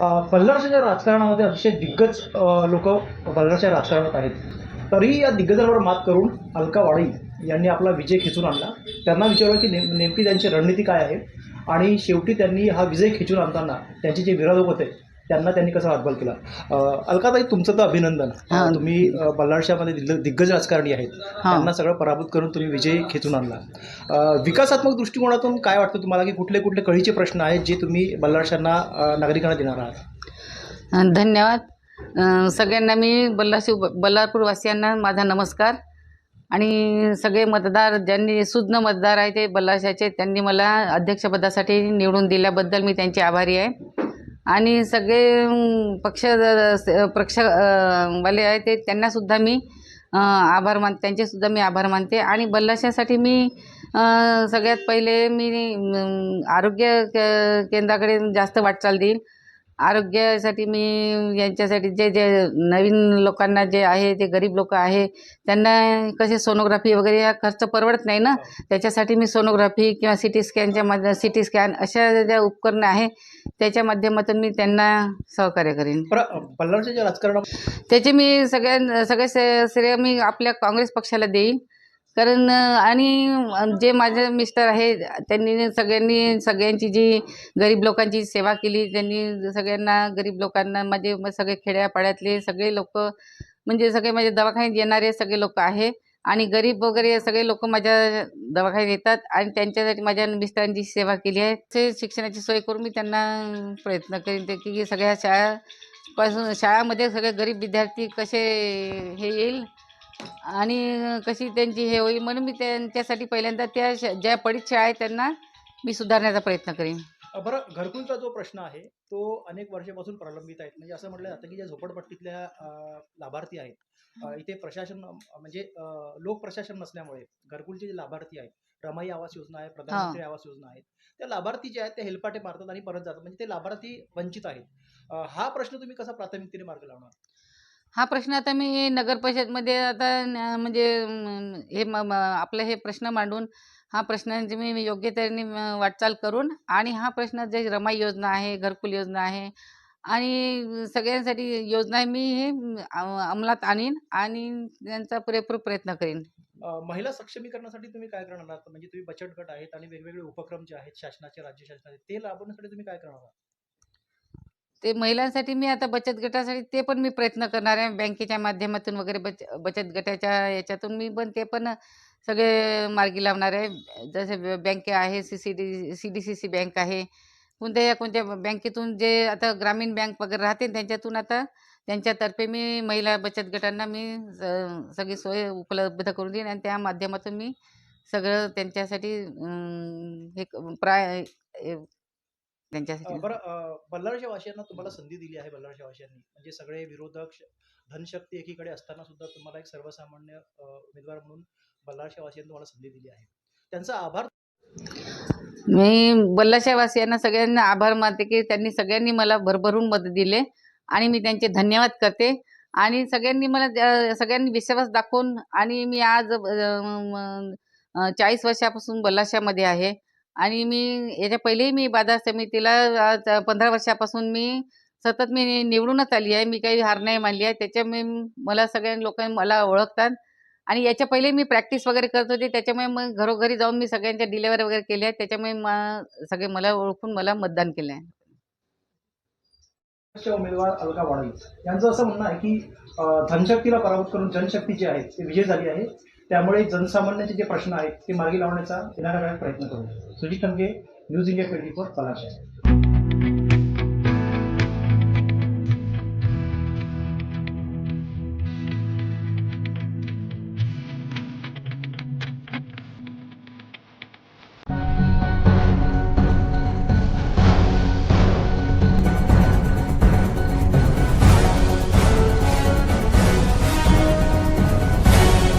पल्हारच्या राजकारणामध्ये अतिशय दिग्गज लोक पल्हारच्या राजकारणात आहेत. तरीही या दिग्गजांवर मात करून अलका वाळी यांनी आपला विजय खेचून आणला. त्यांना विचारलं की नेम नेमकी त्यांची रणनीती काय आहे? आणि शेवटी त्यांनी हा विजय खेचून आणताना त्यांचे जे विरोधक होते त्यांना त्यांनी कसा हातबल केला? अलकाताई तुमचं तर अभिनंदन. तुम्ही बल्लारशामध्ये दिग्ग- दिग्गज राजकारणी आहेत. त्यांना सगळं पराभूत करून तुम्ही विजय खेचून आणला. विकासात्मक दृष्टिकोनातून काय वाटतं तुम्हाला की कुठले कुठले कळीचे प्रश्न आहेत जे तुम्ही बल्लारशांना अं, नागरिकांना देणार आहात? धन्यवाद. सगळ्यांना मी बल्लाशी बल्लारपूर वासियांना माझा नमस्कार. आणि सगळे मतदार ज्यांनी सुज्ञ मतदार आहे ते बल्लाशाचे त्यांनी मला अध्यक्षपदासाठी निवडून दिल्याबद्दल मी त्यांचे आभारी आहे. आणि सगळे पक्ष पक्ष वाले आहे ते त्यांनासुद्धा मी आभार मान त्यांचेसुद्धा मी आभार मानते. आणि बल्लाशासाठी मी सगळ्यात पहिले मी आरोग्य के- केंद्राकडे जास्त वाटचाल देईल आरोग्यासाठी मी यांच्यासाठी जे जे नवीन लोकांना जे आहे ते गरीब लोक आहे त्यांना कसे सोनोग्राफी वगैरे हा खर्च परवडत नाही ना? त्याच्यासाठी मी सोनोग्राफी किंवा सी टी स्कॅनच्या मध्ये सी टी स्कॅन अशा ज्या उपकरणं आहे त्याच्या माध्यमातून मी त्यांना सहकार्य करेन. बल्लारच्या ज्या राजकारणात त्याचे मी सगळ्यां सगळे श्रे- श्रेय मी आपल्या काँग्रेस पक्षाला देईन. कारण आणि जे माझे मिस्टर आहे त्यांनी सगळ्यांनी सगळ्यांची जी गरीब लोकांची सेवा केली त्यांनी सगळ्यांना गरीब लोकांना माझे म- सगळे खेड्यापाड्यातले सगळे लोक म्हणजे सगळे माझ्या दवाखान्यात येणारे सगळे लोक आहे. आणि गरीब वगैरे सगळे लोक माझ्या दवाखान्यात येतात आणि त्यांच्यासाठी माझ्या मिस्टरांची सेवा केली आहे. ते शिक्षणाची सोय करून मी त्यांना प्रयत्न करीन ते की सगळ्या शाळा पासून शाळामध्ये सगळे गरीब विद्यार्थी कसे हे येईल? आणि कशी त्यांची हे होईल म्हणून मी त्यांच्यासाठी पहिल्यांदा त्या श- ज्या पडीत शाळा आहेत त्यांना मी सुधारण्याचा प्रयत्न करीन. बरं घरकुलचा जो प्रश्न आहे तो अनेक वर्षापासून प्रलंबित आहे. म्हणजे असं म्हटलं जातं की ज्या झोपडपट्टीतल्या अ, लाभार्थी आहेत अ, इथे प्रशासन अ, म्हणजे अ, लोक प्रशासन नसल्यामुळे घरकुलचे जे लाभार्थी आहेत रमाई आवास योजना आहे प्रधानमंत्री आवास योजना आहेत त्या लाभार्थी जे आहेत ते हेलपाटे मारतात आणि परत जातात. म्हणजे ते लाभार्थी वंचित आहेत. अ, हा प्रश्न तुम्ही कसा प्राथमिकतेने मार्ग लावणार? हा प्रश्न आता मी नगर परिषदमध्ये आता न- म्हणजे अं, हे म- म- आपलं हे प्रश्न मांडून हा प्रश्नांची मी मी योग्य तऱ्हेने म- वाटचाल करून आणि हा प्रश्न जे रमाई योजना आहे घरकुल योजना आहे आणि सगळ्यांसाठी योजना मी हे अं, अंमलात आणीन आणि त्यांचा पुरेपूर प्रयत्न करीन. अ, महिला सक्षमीकरणासाठी तुम्ही काय करणार? आहात म्हणजे तुम्ही बचत गट आहेत आणि वेगवेगळे उपक्रम जे आहेत शासनाचे राज्य शासनाचे ते राबवण्यासाठी तुम्ही काय करणार? आहात ते महिलांसाठी मी आता बचत गटासाठी ते पण मी प्रयत्न करणार आहे. बँकेच्या माध्यमातून वगैरे बच बचत गटाच्या याच्यातून मी पण ते पण सगळे मार्गी लावणार आहे. जसे ब- बँके आहे C C D C D C C bank आहे. कोणत्या कोणत्या बँकेतून जे आता ग्रामीण बँक वगैरे राहते त्यांच्यातून आता त्यांच्यातर्फे मी महिला बचत गटांना मी सगळी सोय उपलब्ध करून देईन आणि त्या माध्यमातून मी सगळं त्यांच्यासाठी हे प्राय त्यांच्यासाठी बरं अ, बल्लारच्या वासियांना तुम्हाला संधी दिली आहे बल्लारच्या वासियांनी म्हणजे सगळे विरोधक श- धनशक्ती एकीकडे असताना सुद्धा तुम्हाला एक सर्वसामान्य अ, उमेदवार म्हणून बल्लारच्या वासियांनी तुम्हाला संधी दिली आहे. त्यांचा आभार मी बल्लाशावासियांना सगळ्यांना आभार मानते की त्यांनी सगळ्यांनी मला भरभरून मदत दिले आणि मी त्यांचे धन्यवाद करते. आणि सगळ्यांनी मला सगळ्यांनी विश्वास दाखवून आणि मी आज चाळीस वर्षापासून बल्लाशामध्ये आहे. आणि मी याच्या पहिलेही मी बाजार समितीला पंधरा वर्षापासून मी सतत मी निवडूनच आली आहे. मी काही हार नाही मानली आहे. त्याच्यामुळे मला सगळ्या लोकांनी मला ओळखतात. आणि याच्या पहिले मी प्रॅक्टिस वगैरे करत होते. त्याच्यामुळे मग घरोघरी जाऊन मी सगळ्यांच्या डिलेवरी वगैरे केल्या आहेत. त्याच्यामुळे मग सगळे मला ओळखून मला मतदान केलं आहे. उमेदवार अलका वाळी यांचं असं म्हणणं आहे की धनशक्तीला पराभूत करून जनशक्ती जी आहे ते विजय झाली आहे. त्यामुळे जनसामान्यांचे जे प्रश्न आहेत ते मार्गी लावण्याचा येणाऱ्या काळात प्रयत्न करू. Sujit Tanke news India twenty four Palash.